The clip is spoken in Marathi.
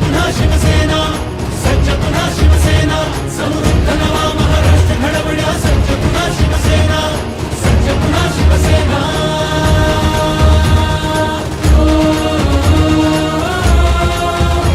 पुन्हा शिवसेना